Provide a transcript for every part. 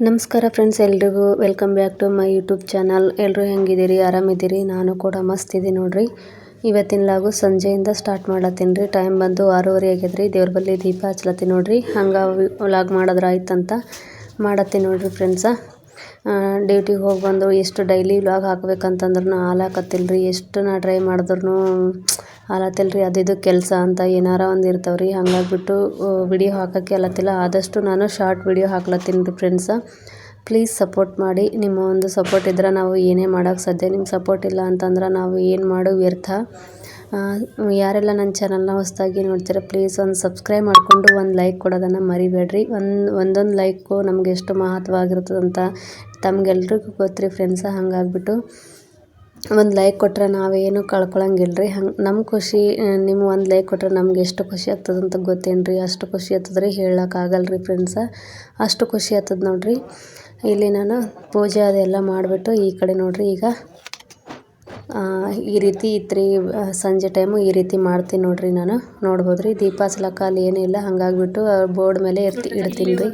ನಮಸ್ಕಾರ ಫ್ರೆಂಡ್ಸ್ ಎಲ್ರಿಗೂ welcome back to my YouTube channel ಎಲ್ಲರೂ ಹೆಂಗಿದ್ದೀರಿ? ಆರಾಮಿದ್ದೀರಿ? ನಾನು ಕೂಡ ಮಸ್ತ್ ಇದ್ದೀನಿ ನೋಡ್ರಿ. ಇವತ್ತಿನ ಲಾಗು ಸಂಜೆಯಿಂದ ಸ್ಟಾರ್ಟ್ ಮಾಡತ್ತೀನಿ ರೀ. ಟೈಮ್ ಬಂದು ಆರೂವರೆ ಆಗ್ಯದ್ರಿ. ದೇವ್ರ ಬಲ್ಲಿ ದೀಪ ಹಚ್ಲತ್ತೀನಿ ನೋಡಿರಿ. ಹಂಗೆ ವ್ಲಾಗ್ ಮಾಡಿದ್ರೆ ಆಯ್ತಂತ ಮಾಡತ್ತೀನಿ ನೋಡಿರಿ ಫ್ರೆಂಡ್ಸ ಡ್ಯೂಟಿಗೆ ಹೋಗಿ ಬಂದು ಎಷ್ಟು ಡೈಲಿ ವ್ಲಾಗ್ ಹಾಕ್ಬೇಕಂತಂದ್ರೂ ಹಾಕತ್ತಿಲ್ಲ ರೀ ಎಷ್ಟು ನಾ ಟ್ರೈ ಮಾಡಿದ್ರು ಆಲತ್ತಿಲ್ಲ ರೀ ಅದು ಇದು ಕೆಲಸ ಅಂತ ಏನಾರ ಒಂದು ಇರ್ತಾವೆ ರೀ ಹಂಗಾಗ್ಬಿಟ್ಟು ವಿಡಿಯೋ ಹಾಕೋಕ್ಕೆ ಅಲ್ಲತ್ತಿಲ್ಲ ಆದಷ್ಟು ನಾನು ಶಾರ್ಟ್ ವಿಡಿಯೋ ಹಾಕ್ಲತ್ತೀನಿ ರೀ ಫ್ರೆಂಡ್ಸ ಪ್ಲೀಸ್ ಸಪೋರ್ಟ್ ಮಾಡಿ. ನಿಮ್ಮ ಒಂದು ಸಪೋರ್ಟ್ ಇದ್ರೆ ನಾವು ಏನೇ ಮಾಡೋಕೆ ಸಾಧ್ಯ. ನಿಮ್ಮ ಸಪೋರ್ಟ್ ಇಲ್ಲ ಅಂತಂದ್ರೆ ನಾವು ಏನು ಮಾಡೋ, ವ್ಯರ್ಥ. ಯಾರೆಲ್ಲ ನನ್ನ ಚಾನಲ್ನ ಹೊಸದಾಗಿ ನೋಡ್ತೀರ ಪ್ಲೀಸ್ ಒಂದು ಸಬ್ಸ್ಕ್ರೈಬ್ ಮಾಡಿಕೊಂಡು ಒಂದು ಲೈಕ್ ಕೊಡೋದನ್ನು ಮರಿಬೇಡ್ರಿ. ಒಂದು, ಒಂದೊಂದು ಲೈಕು ನಮಗೆ ಎಷ್ಟು ಮಹತ್ವವಾಗಿರ್ತದಂತ ತಮಗೆಲ್ರಿಗೂ ಗೊತ್ತು ರೀ ಫ್ರೆಂಡ್ಸ ಹಾಗಾಗ್ಬಿಟ್ಟು ಒಂದು ಲೈಕ್ ಕೊಟ್ರೆ ನಾವೇನು ಕಳ್ಕೊಳಂಗಿಲ್ಲ ರೀ ಹಂಗೆ ನಮ್ಮ ಖುಷಿ ನಿಮ್ಮ ಒಂದು ಲೈಕ್ ಕೊಟ್ಟರೆ ನಮ್ಗೆ ಎಷ್ಟು ಖುಷಿ ಆಗ್ತದಂತ ಗೊತ್ತೇನು ರೀ ಅಷ್ಟು ಖುಷಿ ಆಗ್ತದೆ ರೀ ಹೇಳೋಕ್ಕಾಗಲ್ಲ ರೀ ಫ್ರೆಂಡ್ಸ ಅಷ್ಟು ಖುಷಿ ಆಗ್ತದೆ ನೋಡಿರಿ. ಇಲ್ಲಿ ನಾನು ಪೂಜೆ ಅದೆಲ್ಲ ಮಾಡಿಬಿಟ್ಟು ಈ ಕಡೆ ನೋಡಿರಿ ಈಗ ಈ ರೀತಿ ಇತ್ತು ರೀ ಸಂಜೆ ಟೈಮು ಈ ರೀತಿ ಮಾಡ್ತೀನಿ ನೋಡಿರಿ ನಾನು. ನೋಡ್ಬೋದು ರೀ ದೀಪ ಹಚ್ಲಕ್ಕ ಅಲ್ಲಿ ಏನಿಲ್ಲ ಹಂಗಾಗ್ಬಿಟ್ಟು ಬೋರ್ಡ್ ಮೇಲೆ ಇರ್ತಿ ಇಡ್ತೀನಿ ರೀ.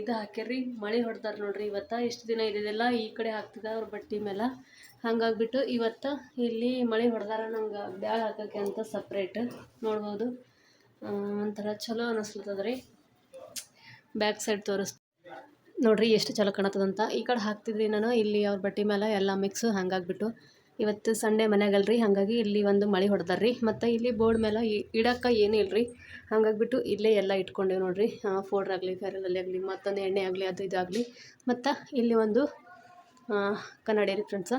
ಇದು ಹಾಕಿರಿ ಮಳೆ ಹೊಡ್ತಾರೆ ನೋಡಿರಿ ಇವತ್ತು. ಎಷ್ಟು ದಿನ ಇದೆಲ್ಲ ಈ ಕಡೆ ಹಾಕ್ತಿದ್ದ ಅವ್ರ ಬಟ್ಟೆ ಮೇಲೆ. ಹಂಗಾಗ್ಬಿಟ್ಟು ಇವತ್ತು ಇಲ್ಲಿ ಮಳೆ ಹೊಡೆದಾರ ನಂಗೆ ಬ್ಯಾಗ್ ಹಾಕಕ್ಕೆ ಅಂತ ಸಪ್ರೇಟ್ ನೋಡ್ಬೋದು. ಒಂಥರ ಚಲೋ ಅನಿಸ್ಲತ್ತದ ರೀ ಬ್ಯಾಕ್ ಸೈಡ್ ತೋರಿಸ್ ನೋಡ್ರಿ ಎಷ್ಟು ಚಲೋ ಕಾಣತ್ತದಂತ. ಈ ಕಡೆ ಹಾಕ್ತಿದ್ರಿ ನಾನು, ಇಲ್ಲಿ ಅವ್ರ ಬಟ್ಟೆ ಮೇಲೆ ಎಲ್ಲ ಮಿಕ್ಸ್ ಹಂಗಾಗ್ಬಿಟ್ಟು. ಇವತ್ತು ಸಂಡೇ ಮನೆಗಲ್ರಿ ಹಾಗಾಗಿ ಇಲ್ಲಿ ಒಂದು ಮಳೆ ಹೊಡೆದಾರ್ರಿ. ಮತ್ತು ಇಲ್ಲಿ ಬೋರ್ಡ್ ಮೇಲೆ ಇಡಕ್ಕೆ ಏನು ಇಲ್ರಿ. ಹಾಗಾಗ್ಬಿಟ್ಟು ಇಲ್ಲೇ ಎಲ್ಲ ಇಟ್ಕೊಂಡೇವೆ ನೋಡ್ರಿ. ಫೋಡ್ರ್ ಆಗಲಿ ಫೆರಲಲ್ಲಿ ಆಗಲಿ, ಮತ್ತೊಂದು ಎಣ್ಣೆ ಆಗಲಿ, ಅದು ಇದಾಗಲಿ ಮತ್ತು ಇಲ್ಲಿ ಒಂದು ಕನ್ನಡಿ ರೀ ಫ್ರೆಂಡ್ಸ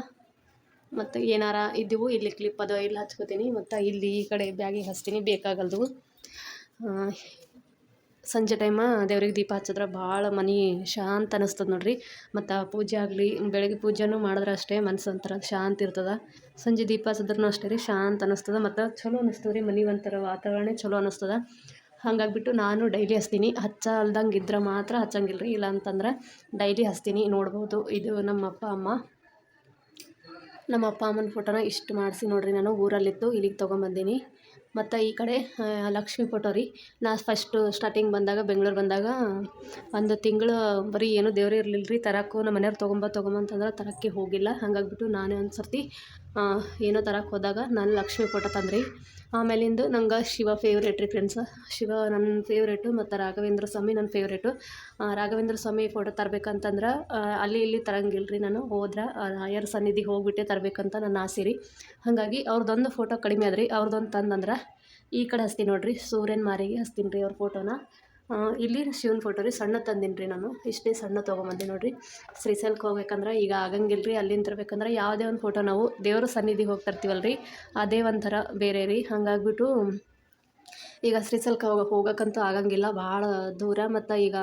ಮತ್ತು ಏನಾರ ಇದ್ದೀವು ಇಲ್ಲಿ ಕ್ಲಿಪ್ ಅದು ಇಲ್ಲಿ ಹಚ್ಕೋತೀನಿ. ಮತ್ತು ಇಲ್ಲಿ ಈ ಕಡೆ ಬ್ಯಾಗಿಗೆ ಹಚ್ತೀನಿ. ಬೇಕಾಗಲ್ದು. ಸಂಜೆ ಟೈಮ ದೇವ್ರಿಗೆ ದೀಪ ಹಚ್ಚಿದ್ರೆ ಭಾಳ ಮನೆ ಶಾಂತ ಅನಿಸ್ತದೆ ನೋಡ್ರಿ. ಮತ್ತು ಪೂಜೆ ಆಗಲಿ, ಬೆಳಗ್ಗೆ ಪೂಜೆನೂ ಮಾಡಿದ್ರೆ ಅಷ್ಟೇ ಮನಸ್ಸು ಒಂಥರ ಶಾಂತಿ ಇರ್ತದೆ. ಸಂಜೆ ದೀಪ ಹಚ್ಚಿದ್ರೂ ಅಷ್ಟೇ ರೀ ಶಾಂತ ಅನಿಸ್ತದೆ. ಮತ್ತು ಚಲೋ ಅನಿಸ್ತದೆ ರೀ ಮನೆ ಒಂಥರ ವಾತಾವರಣ ಚಲೋ ಅನಿಸ್ತದೆ. ಹಾಗಾಗ್ಬಿಟ್ಟು ನಾನು ಡೈಲಿ ಹಚ್ತೀನಿ. ಹಚ್ಚ ಅಲ್ದಂಗೆ ಇದ್ರೆ ಮಾತ್ರ ಹಚ್ಚಂಗಿಲ್ಲ ರೀ ಇಲ್ಲ ಅಂತಂದ್ರೆ ಡೈಲಿ ಹಚ್ತೀನಿ. ನೋಡ್ಬೋದು. ಇದು ನಮ್ಮ ಅಪ್ಪ ಅಮ್ಮ. ನಮ್ಮ ಅಪ್ಪ ಅಮ್ಮನ ಫೋಟೋನ ಇಷ್ಟು ಮಾಡಿಸಿ ನೋಡಿರಿ. ನಾನು ಊರಲ್ಲಿತ್ತು, ಇಲ್ಲಿಗೆ ತೊಗೊಂಬಂದೀನಿ ಮತ್ತು ಈ ಕಡೆ ಲಕ್ಷ್ಮಿ ಫೋಟೋ ರೀ. ನಾ ಫಸ್ಟು ಸ್ಟಾರ್ಟಿಂಗ್ ಬಂದಾಗ, ಬೆಂಗ್ಳೂರು ಬಂದಾಗ, ಒಂದು ತಿಂಗಳು ಬರೀ ಏನೂ ದೇವ್ರೇ ಇರಲಿಲ್ಲ ರೀ ತರಕ್ಕೂ ನಮ್ಮ ಮನೆಯವ್ರು ತೊಗೊಂಬ ತೊಗೊಂಬ ಅಂತಂದ್ರೆ ತರಕ್ಕೆ ಹೋಗಿಲ್ಲ. ಹಾಗಾಗ್ಬಿಟ್ಟು ನಾನೇ ಒಂದು ಸರ್ತಿ ಏನೋ ತರಕ್ಕೆ ಹೋದಾಗ ನಾನು ಲಕ್ಷ್ಮಿ ಫೋಟೋ ತಂದ್ರಿ. ಆಮೇಲಿಂದು ನಂಗೆ ಶಿವ ಫೇವ್ರೇಟ್ ರೀ ಫ್ರೆಂಡ್ಸ್ ಶಿವ ನನ್ನ ಫೇವ್ರೇಟು ಮತ್ತು ರಾಘವೇಂದ್ರ ಸ್ವಾಮಿ ನನ್ನ ಫೇವ್ರೇಟು ರಾಘವೇಂದ್ರ ಸ್ವಾಮಿ ಫೋಟೋ ತರ್ಬೇಕಂತಂದ್ರೆ ಅಲ್ಲಿ ಇಲ್ಲಿ ತರಂಗಿಲ್ಲ ರೀ ನಾನು. ಹೋದ್ರೆ ರಾಯರ ಸನ್ನಿಧಿ ಹೋಗ್ಬಿಟ್ಟೆ ತರಬೇಕಂತ ನನ್ನ ಆಸೆ ರೀ. ಹಾಗಾಗಿ ಅವ್ರದ್ದೊಂದು ಫೋಟೋ ಕಡಿಮೆ ಅದ್ರಿ ಅವ್ರದ್ದೊಂದು ತಂದಂದ್ರೆ ಈ ಕಡೆ ಹಚ್ತೀನಿ ನೋಡ್ರಿ. ಸೂರ್ಯನ ಮಾರಿಗೆ ಹಚ್ತೀನಿ ರೀ ಅವ್ರ ಫೋಟೋನ ಇಲ್ಲಿ ಶಿವನ ಫೋಟೋ ರೀ, ಸಣ್ಣ ತಂದಿನಿ ರೀ ನಾನು. ಇಷ್ಟೇ ಸಣ್ಣ ತೊಗೊಂಬಂದೆ ನೋಡಿರಿ. ಶ್ರೀಶೈಲಕ್ಕೆ ಹೋಗ್ಬೇಕಂದ್ರೆ ಈಗ ಆಗಂಗಿಲ್ಲ ರೀ, ಅಲ್ಲಿಂದ ತರಬೇಕಂದ್ರೆ ಯಾವುದೇ ಒಂದು ಫೋಟೋ ನಾವು ದೇವರ ಸನ್ನಿಧಿಗೆ ಹೋಗ್ತಿರ್ತೀವಲ್ಲ ರೀ ಅದೇ ಒಂಥರ ಬೇರೆ ರೀ. ಹಾಗಾಗ್ಬಿಟ್ಟು ಈಗ ಶ್ರೀಶೈಲಕ್ಕೆ ಹೋಗ, ಹೋಗೋಕ್ಕಂತೂ ಆಗಂಗಿಲ್ಲ. ಭಾಳ ದೂರ ಮತ್ತು ಈಗ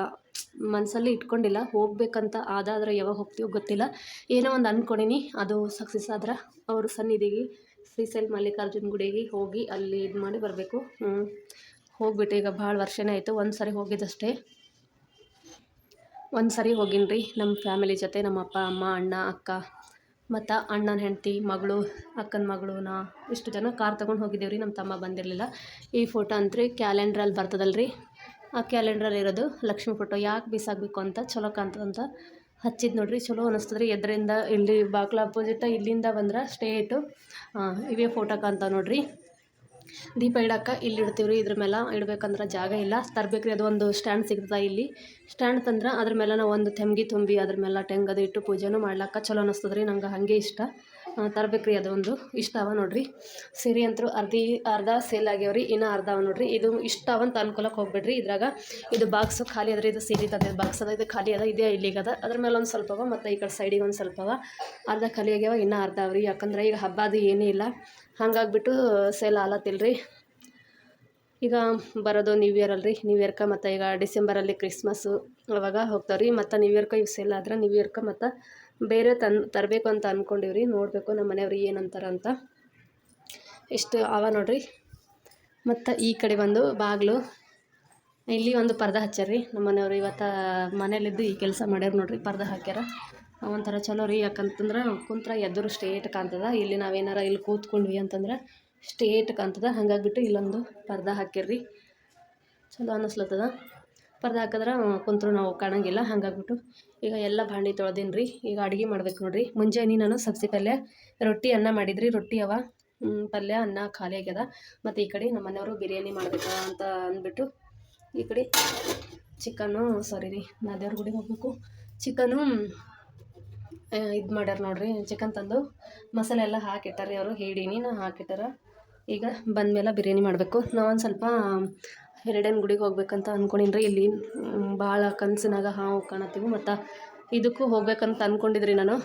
ಮನಸ್ಸಲ್ಲಿ ಇಟ್ಕೊಂಡಿಲ್ಲ. ಹೋಗ್ಬೇಕಂತ ಆದಾದ್ರೆ ಯಾವಾಗ ಹೋಗ್ತೀವೋ ಗೊತ್ತಿಲ್ಲ. ಏನೋ ಒಂದು ಅಂದ್ಕೊಂಡಿನಿ ಅದು ಸಕ್ಸಸ್ ಆದ್ರೆ ಅವರು ಸನ್ನಿಧಿಗೆ ಶ್ರೀಶೈಲ್ ಮಲ್ಲಿಕಾರ್ಜುನ ಗುಡಿಗೆ ಹೋಗಿ ಅಲ್ಲಿ ಇದು ಮಾಡಿ ಬರಬೇಕು. ಹೋಗ್ಬಿಟ್ಟು ಈಗ ಭಾಳ ವರ್ಷನೇ ಆಯಿತು. ಒಂದು ಸರಿ ಹೋಗಿದ್ದಷ್ಟೇ. ಒಂದು ಸರಿ ಹೋಗಿನ್ರಿ ರೀ ನಮ್ಮ ಫ್ಯಾಮಿಲಿ ಜೊತೆ, ನಮ್ಮ ಅಪ್ಪ, ಅಮ್ಮ, ಅಣ್ಣ, ಅಕ್ಕ. ಮತ್ತು ಅಣ್ಣನ ಹೆಂಡತಿ, ಮಗಳು, ಅಕ್ಕನ ಮಗಳು, ನಾ. ಇಷ್ಟು ಜನ ಕಾರ್ ತೊಗೊಂಡು ಹೋಗಿದ್ದೇವೆ ರೀ ನಮ್ಮ ತಮ್ಮ ಬಂದಿರಲಿಲ್ಲ. ಈ ಫೋಟೋ ಅಂತ್ರಿ ಕ್ಯಾಲೆಂಡ್ರಲ್ಲಿ ಬರ್ತದಲ್ಲ ರೀ ಆ ಕ್ಯಾಲೆಂಡ್ರಲ್ಲಿ ಇರೋದು ಲಕ್ಷ್ಮಿ ಫೋಟೋ ಯಾಕೆ ಬೀಸಾಗಬೇಕು ಅಂತ, ಚಲೋ ಕಾಣ್ತದಂತ ಹಚ್ಚಿದ್ದು ನೋಡ್ರಿ. ಚಲೋ ಅನಿಸ್ತದೆ ರೀ ಎದರಿಂದ ಇಲ್ಲಿ ಬಾಗ್ಲ ಅಪೋಸಿಟ ಇಲ್ಲಿಂದ ಬಂದ್ರೆ ಸ್ಟೇಟು ಇವೇ ಫೋಟೋ ಕಾಣ್ತಾವೆ ನೋಡ್ರಿ. ದೀಪ ಇಡಕ್ಕೆ ಇಲ್ಲಿ ಇಡ್ತೀವಿ ರೀ ಇದ್ರ ಮೇಲೆ ಇಡ್ಬೇಕಂದ್ರೆ ಜಾಗ ಇಲ್ಲ. ತರ್ಬೇಕು ರೀ ಅದು ಒಂದು ಸ್ಟ್ಯಾಂಡ್ ಸಿಗ್ತದೆ ಇಲ್ಲಿ. ಸ್ಟ್ಯಾಂಡ್ ತಂದ್ರೆ ಅದ್ರ ಮೇಲೆ ನಾವು ಒಂದು ತೆಮ್ಗಿ ತುಂಬಿ ಅದ್ರ ಮೇಲೆ ಟೆಂಗ್ ಅದು ಇಟ್ಟು ಪೂಜೆನೂ ಮಾಡ್ಲಕ್ಕ ಚಲೋ ಅನಿಸ್ತದೆ ರೀ ನಂಗೆ ಹಾಗೆ ಇಷ್ಟ. ತರ್ಬೇಕು ರೀ ಅದೊಂದು. ಇಷ್ಟ ಅವ ನೋಡ್ರಿ. ಸೀರೆ ಅಂತೂ ಅರ್ಧಿ, ಅರ್ಧ ಸೇಲ್ ಆಗ್ಯಾವ ರೀ ಇನ್ನೂ ಅರ್ಧ ಅವ ನೋಡ್ರಿ. ಇದು ಇಷ್ಟ ಅವಂತ ಅನ್ಕೊಳಕ್ಕೆ ಹೋಗ್ಬೇಡ್ರಿ. ಇದ್ರಾಗ ಇದು ಬಾಕ್ಸು ಖಾಲಿ ಅದ ರೀ. ಇದು ಸೀರೆ ತಂದಿದ್ದು ಬಾಕ್ಸ್ ಅದ. ಇದು ಖಾಲಿ ಅದ. ಇದೇ ಇಲ್ಲಿಗೆ ಅದ. ಅದ್ರ ಮೇಲೆ ಒಂದು ಸ್ವಲ್ಪ ಅವ. ಮತ್ತು ಈ ಕಡೆ ಸೈಡಿಗೆ ಒಂದು ಸ್ವಲ್ಪ ಅವ. ಅರ್ಧ ಖಾಲಿ ಆಗ್ಯಾವ. ಇನ್ನೂ ಅರ್ಧ ಅವ್ರಿ. ಯಾಕಂದ್ರೆ ಈಗ ಹಬ್ಬ ಅದು ಏನೂ ಇಲ್ಲ. ಹಂಗಾಗ್ಬಿಟ್ಟು ಸೇಲ್ ಆಲತ್ತಿಲ್ರಿ. ಈಗ ಬರೋದು ನ್ಯೂ ಇಯರ್ ಅಲ್ರಿ. ನ್ಯೂ ಇಯರ್ಕ ಮತ್ತು ಈಗ ಡಿಸೆಂಬರಲ್ಲಿ ಕ್ರಿಸ್ಮಸ್ಸು ಅವಾಗ ಹೋಗ್ತಾವ್ರಿ. ಮತ್ತು ನ್ಯೂ ಇಯರ್ಕ ಇವು ಸೇಲ್ ಆದ್ರೆ ನ್ಯೂ ಇಯರ್ಕ ಮತ್ತು ಬೇರೆ ತನ್ ತರಬೇಕು ಅಂತ ಅಂದ್ಕೊಂಡಿವ್ರಿ ನೋಡಬೇಕು ನಮ್ಮ ಮನೆಯವ್ರು ಏನಂತಾರ ಅಂತ. ಇಷ್ಟು ಅವ ನೋಡ್ರಿ. ಮತ್ತು ಈ ಕಡೆ ಒಂದು ಬಾಗಿಲು. ಇಲ್ಲಿ ಒಂದು ಪರ್ದ ಹಚ್ಚಾರ ರೀ ನಮ್ಮ ಮನೆಯವ್ರು ಇವತ್ತು ಮನೇಲಿದ್ದು ಈ ಕೆಲಸ ಮಾಡ್ಯಾರ ನೋಡ್ರಿ. ಪರ್ದೆ ಹಾಕ್ಯಾರ. ಒಂಥರ ಚಲೋ ರೀ, ಯಾಕಂತಂದ್ರೆ ಕುಂತ್ರ ಎದುರು ಸ್ಟೇಟ್ ಕಾಣ್ತದ. ಇಲ್ಲಿ ನಾವೇನಾರ ಇಲ್ಲಿ ಕೂತ್ಕೊಂಡ್ವಿ ಅಂತಂದ್ರೆ ಸ್ಟೇಟ್ ಕಾಣ್ತದ. ಹಾಗಾಗಿಬಿಟ್ಟು ಇಲ್ಲೊಂದು ಪರ್ದೆ ಹಾಕಿರ್ರಿ ಚಲೋ ಅನ್ನಿಸ್ಲತ್ತದ ಪರ್ದೆ ಹಾಕಿದ್ರೆ ಕುಂತ್ರು ನಾವು ಕಾಣಂಗಿಲ್ಲ. ಹಾಗಾಗಿಬಿಟ್ಟು ಈಗ ಎಲ್ಲ ಭಾಂಡಿ ತೊಳ್ದೀನಿ ರೀ ಈಗ ಅಡುಗೆ ಮಾಡ್ಬೇಕು ನೋಡ್ರಿ. ಮುಂಜಾನೆ ನಾನು ಸಬ್ಸಿ ಪಲ್ಯ, ರೊಟ್ಟಿ ಅನ್ನ ಮಾಡಿದ್ರಿ. ರೊಟ್ಟಿ ಅವ ಪಲ್ಯ, ಅನ್ನ ಖಾಲಿ ಆಗ್ಯದ. ಮತ್ತು ಈ ಕಡೆ ನಮ್ಮ ಮನೆಯವರು ಬಿರಿಯಾನಿ ಮಾಡ್ಬೇಕಾ ಅಂತ ಅಂದ್ಬಿಟ್ಟು ಈ ಕಡೆ ಚಿಕನ್ನು ಸಾರಿ ರೀ ನಾ ದೇವ್ರ ಗುಡಿಗೆ ಹೋಗ್ಬೇಕು. ಚಿಕನು ಇದು ಮಾಡ್ಯಾರ ನೋಡ್ರಿ, ಚಿಕನ್ ತಂದು ಮಸಾಲೆ ಎಲ್ಲ ಹಾಕಿಟ್ಟಾರೆ ಅವರು, ಹೇಳೀನಿ ನಾ ಹಾಕಿಟ್ಟಾರ. ಈಗ ಬಂದಮೇಲೆ ಬಿರಿಯಾನಿ ಮಾಡಬೇಕು. ನಾವೊಂದು ಸ್ವಲ್ಪ ಎರಡೇನು ಗುಡಿಗೆ ಹೋಗ್ಬೇಕಂತ ಅಂದ್ಕೊಂಡಿನ್ರಿ ಇಲ್ಲಿ ಭಾಳ ಕನಸಿನಾಗ ಹಾವು ಕಾಣತ್ತೀವಿ ಮತ್ತು ಇದಕ್ಕೂ ಹೋಗ್ಬೇಕಂತ ಅಂದ್ಕೊಂಡಿದ್ರಿ ನಾನು.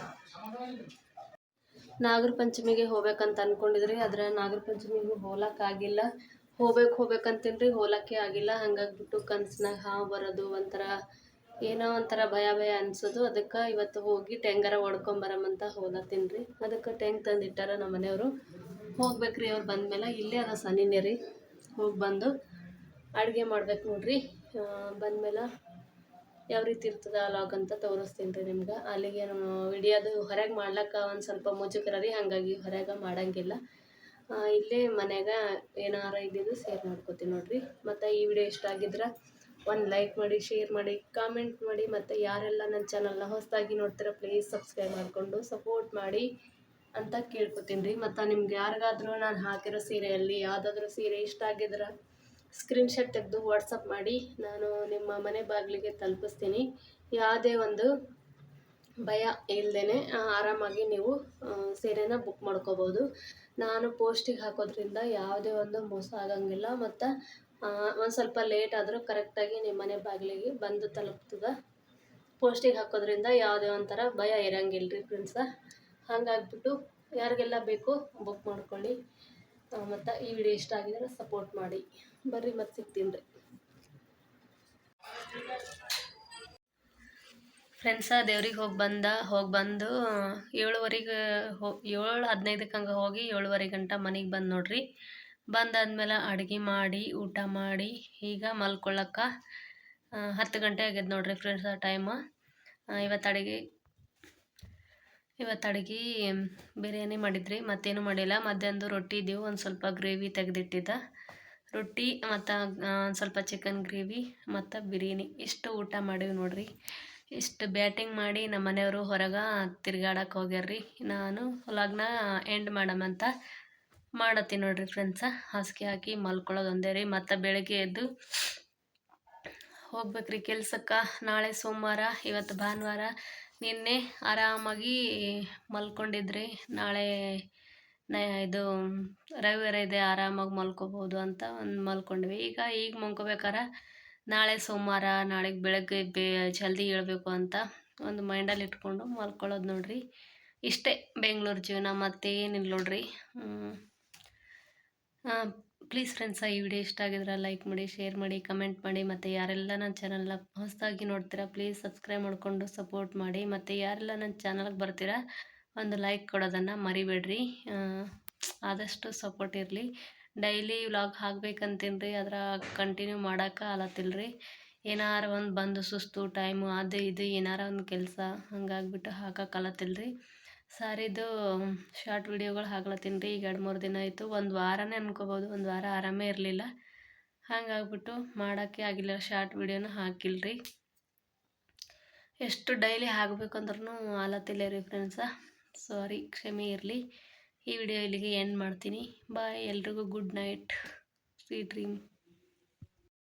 ನಾಗರ ಪಂಚಮಿಗೆ ಹೋಗ್ಬೇಕಂತ ಅಂದ್ಕೊಂಡಿದ್ರಿ ಆದರೆ ನಾಗರ ಪಂಚಮಿಗೂ ಹೋಲಕ್ಕಾಗಿಲ್ಲ ಹೋಗ್ಬೇಕು ಹೋಗ್ಬೇಕಂತೀನಿ ರೀ ಹೋಲಕ್ಕೆ ಆಗಿಲ್ಲ ಹಂಗಾಗ್ಬಿಟ್ಟು ಕನಸಿನಾಗ ಹಾವು ಬರೋದು ಒಂಥರ ಏನೋ ಒಂಥರ ಭಯ ಭಯ ಅನ್ಸೋದು. ಅದಕ್ಕೆ ಇವತ್ತು ಹೋಗಿ ಟೆಂಗರ ಹೊಡ್ಕೊಂಬರಮಂತ ಹೋಲತ್ತೀನಿ ರೀ. ಅದಕ್ಕೆ ಟೆಂಗ್ ತಂದಿಟ್ಟಾರ ನಮ್ಮ ಮನೆಯವರು. ಹೋಗ್ಬೇಕ್ರಿ ಅವ್ರು ಬಂದಮೇಲೆ. ಇಲ್ಲೇ ಅದ ಸನಿನೇ ರೀ. ಹೋಗಿ ಬಂದು ಅಡುಗೆ ಮಾಡ್ಬೇಕು ನೋಡ್ರಿ. ಬಂದಮೇಲೆ ಯಾವ ರೀತಿ ಇರ್ತದ ಲಾಗ್ ಅಂತ ತೋರಿಸ್ತೀನಿ ರೀ ನಿಮ್ಗೆ. ಅಲ್ಲಿಗೆ ವಿಡಿಯೋದು ಹೊರಗೆ ಮಾಡ್ಲಿಕ್ಕೆ ಒಂದು ಸ್ವಲ್ಪ ಮುಜುಗರ ರೀ. ಹಾಗಾಗಿ ಹೊರಗೆ ಮಾಡಂಗಿಲ್ಲ. ಇಲ್ಲೇ ಮನ್ಯಾಗ ಏನಾರ ಇದ್ದಿದ್ದು ಶೇರ್ ಮಾಡ್ಕೋತೀನಿ ನೋಡ್ರಿ. ಮತ್ತು ಈ ವಿಡಿಯೋ ಇಷ್ಟ ಆಗಿದ್ರೆ ಒಂದು ಲೈಕ್ ಮಾಡಿ, ಶೇರ್ ಮಾಡಿ, ಕಾಮೆಂಟ್ ಮಾಡಿ ಮತ್ತು ಯಾರೆಲ್ಲ ನನ್ನ ಚಾನಲ್ನ ಹೊಸದಾಗಿ ನೋಡ್ತೀರ ಪ್ಲೀಸ್ ಸಬ್ಸ್ಕ್ರೈಬ್ ಮಾಡಿಕೊಂಡು ಸಪೋರ್ಟ್ ಮಾಡಿ ಅಂತ ಕೇಳ್ಕೊತೀನಿ ರೀ. ಮತ್ತು ನಿಮ್ಗೆ ಯಾರಿಗಾದ್ರೂ ನಾನು ಹಾಕಿರೋ ಸೀರೆಯಲ್ಲಿ ಯಾವುದಾದ್ರೂ ಸೀರೆ ಇಷ್ಟ ಆಗಿದ್ರೆ ಸ್ಕ್ರೀನ್ಶಾಟ್ ತೆಗೆದು ವಾಟ್ಸಪ್ ಮಾಡಿ, ನಾನು ನಿಮ್ಮ ಮನೆ ಬಾಗಿಲಿಗೆ ತಲುಪಿಸ್ತೀನಿ. ಯಾವುದೇ ಒಂದು ಭಯ ಇಲ್ಲದೇ ಆರಾಮಾಗಿ ನೀವು ಸೀರೆನ ಬುಕ್ ಮಾಡ್ಕೋಬೋದು. ನಾನು ಪೋಸ್ಟಿಗೆ ಹಾಕೋದ್ರಿಂದ ಯಾವುದೇ ಒಂದು ಮೋಸ ಆಗಂಗಿಲ್ಲ. ಮತ್ತು ಒಂದು ಸ್ವಲ್ಪ ಲೇಟ್ ಆದರೂ ಕರೆಕ್ಟಾಗಿ ನಿಮ್ಮ ಮನೆ ಬಾಗಿಲಿಗೆ ಬಂದು ತಲುಪ್ತದೆ. ಪೋಸ್ಟಿಗೆ ಹಾಕೋದ್ರಿಂದ ಯಾವುದೇ ಒಂಥರ ಭಯ ಇರಂಗಿಲ್ಲ ರೀ ಫ್ರೆಂಡ್ಸ ಹಾಗಾಗ್ಬಿಟ್ಟು ಯಾರಿಗೆಲ್ಲ ಬೇಕು ಬುಕ್ ಮಾಡ್ಕೊಳ್ಳಿ. ಮತ್ತು ಈ ವಿಡಿಯೋ ಇಷ್ಟ ಆಗಿದ್ರೆ ಸಪೋರ್ಟ್ ಮಾಡಿ. ಬರ್ರಿ ಮತ್ತೆ ಸಿಗ್ತೀನಿ ರೀ. ಫ್ರೆಂಡ್ಸ ದೇವ್ರಿಗೆ ಹೋಗಿ ಬಂದ, ಹೋಗಿ ಬಂದು, ಏಳುವರೆಗೆ ಹೋ, ಏಳು ಹದಿನೈದಕ್ಕೆ ಹಂಗೆ ಹೋಗಿ ಏಳುವರೆ ಗಂಟೆ ಮನೆಗೆ ಬಂದು ನೋಡ್ರಿ. ಬಂದಾದ್ಮೇಲೆ ಅಡುಗೆ ಮಾಡಿ, ಊಟ ಮಾಡಿ, ಈಗ ಮಲ್ಕೊಳ್ಳೋಕೆ ಹತ್ತು ಗಂಟೆ ಆಗ್ಯದ ನೋಡ್ರಿ ಆ ಟೈಮ್ ಇವತ್ತು ಅಡುಗೆ ಇವತ್ತು ಅಡುಗೆ ಬಿರಿಯಾನಿ ಮಾಡಿದ್ರಿ, ಮತ್ತೇನು ಮಾಡಿಲ್ಲ. ಮಧ್ಯಾಹ್ನದು ರೊಟ್ಟಿ ಇದ್ದೀವಿ, ಒಂದು ಸ್ವಲ್ಪ ಗ್ರೇವಿ ತೆಗೆದಿಟ್ಟಿದ್ದ. ರೊಟ್ಟಿ ಮತ್ತು ಒಂದು ಸ್ವಲ್ಪ ಚಿಕನ್ ಗ್ರೇವಿ ಮತ್ತು ಬಿರಿಯಾನಿ. ಇಷ್ಟು ಊಟ ಮಾಡೀವಿ ನೋಡ್ರಿ. ಇಷ್ಟು ಬ್ಯಾಟಿಂಗ್ ಮಾಡಿ ನಮ್ಮ ಮನೆಯವರು ಹೊರಗೆ ತಿರ್ಗಾಡಕ್ಕೆ ಹೋಗ್ಯಾರ್ರಿ. ನಾನು ಲಗ್ನ ಎಂಡ್ ಮಾಡಮಂತ ಮಾಡತ್ತೀನಿ ನೋಡ್ರಿ ಫ್ರೆಂಡ್ಸ ಹಾಸಿಗೆ ಹಾಕಿ ಮಲ್ಕೊಳ್ಳೋದು ಒಂದೇ ರೀ. ಮತ್ತು ಬೆಳಗ್ಗೆ ಎದ್ದು ಹೋಗ್ಬೇಕ್ರಿ ಕೆಲ್ಸಕ್ಕೆ. ನಾಳೆ ಸೋಮವಾರ, ಇವತ್ತು ಭಾನುವಾರ. ನಿನ್ನೆ ಆರಾಮಾಗಿ ಮಲ್ಕೊಂಡಿದ್ರಿ. ನಾಳೆ ನ ಇದು ರವಿವಾರ ಇದೆ, ಆರಾಮಾಗಿ ಮಲ್ಕೋಬೋದು ಅಂತ ಒಂದು ಮಲ್ಕೊಂಡ್ವಿ. ಈಗ ಈಗ ಮಲ್ಕೋಬೇಕಾರ ನಾಳೆ ಸೋಮವಾರ, ನಾಳೆಗೆ ಬೆಳಗ್ಗೆ ಬೇ ಜಲ್ದಿ ಏಳಬೇಕು ಅಂತ ಒಂದು ಮೈಂಡಲ್ಲಿ ಇಟ್ಕೊಂಡು ಮಲ್ಕೊಳ್ಳೋದು ನೋಡ್ರಿ. ಇಷ್ಟೇ ಬೆಂಗಳೂರು ಜೀವನ, ಮತ್ತೇನಿಲ್ಲ ನೋಡ್ರಿ. ಪ್ಲೀಸ್ ಫ್ರೆಂಡ್ಸ ಈ ವಿಡಿಯೋ ಇಷ್ಟ ಆಗಿದ್ರೆ ಲೈಕ್ ಮಾಡಿ ಶೇರ್ ಮಾಡಿ ಕಮೆಂಟ್ ಮಾಡಿ, ಮತ್ತು ಯಾರೆಲ್ಲ ನನ್ನ ಚಾನಲ್ನ ಹೊಸದಾಗಿ ನೋಡ್ತೀರಾ ಪ್ಲೀಸ್ ಸಬ್ಸ್ಕ್ರೈಬ್ ಮಾಡಿಕೊಂಡು ಸಪೋರ್ಟ್ ಮಾಡಿ, ಮತ್ತು ಯಾರೆಲ್ಲ ನನ್ನ ಚಾನಲ್ಗೆ ಬರ್ತೀರಾ, ಒಂದು ಲೈಕ್ ಕೊಡೋದನ್ನು ಮರಿಬೇಡ್ರಿ. ಆದಷ್ಟು ಸಪೋರ್ಟ್ ಇರಲಿ. ಡೈಲಿ ವ್ಲಾಗ್ ಹಾಕ್ಬೇಕಂತೀನಿ ಅದರ ಕಂಟಿನ್ಯೂ ಮಾಡೋಕೆ ಆಲತ್ತಿಲ್ಲ ರೀ ಏನಾರ ಒಂದು ಬಂದು ಸುಸ್ತು ಟೈಮು ಅದು ಇದು ಏನಾರ ಒಂದು ಕೆಲಸ, ಹಂಗಾಗ್ಬಿಟ್ಟು ಹಾಕಕ್ಕಲತ್ತಿಲ್ಲ ರೀ ಸಾರಿದು ಶಾರ್ಟ್ ವಿಡಿಯೋಗಳು ಹಾಕ್ಲತ್ತೀನಿ ರೀ. ಈಗ ಎರಡು ಮೂರು ದಿನ ಆಯಿತು. ಒಂದು ವಾರನೇ ಅನ್ಕೋಬೋದು. ಒಂದು ವಾರ ಆರಾಮೇ ಇರಲಿಲ್ಲ. ಹಾಗಾಗ್ಬಿಟ್ಟು ಮಾಡೋಕ್ಕೆ ಆಗಿಲ್ಲ. ಶಾರ್ಟ್ ವಿಡಿಯೋನ ಹಾಕಿಲ್ಲ ರೀ. ಎಷ್ಟು ಡೈಲಿ ಹಾಕಬೇಕಂದ್ರೂ ಆಲತ್ತಿಲ್ಲ ರೀ ಫ್ರೆಂಡ್ಸ ಸಾರಿ ಕ್ಷಮೆ ಇರಲಿ. ಈ ವಿಡಿಯೋ ಇಲ್ಲಿಗೆ ಎಂಡ್ ಮಾಡ್ತೀನಿ. ಬಾಯ್ ಎಲ್ರಿಗೂ ಗುಡ್ ನೈಟ್ ಸ್ವೀಟ್ ಡ್ರೀಮ್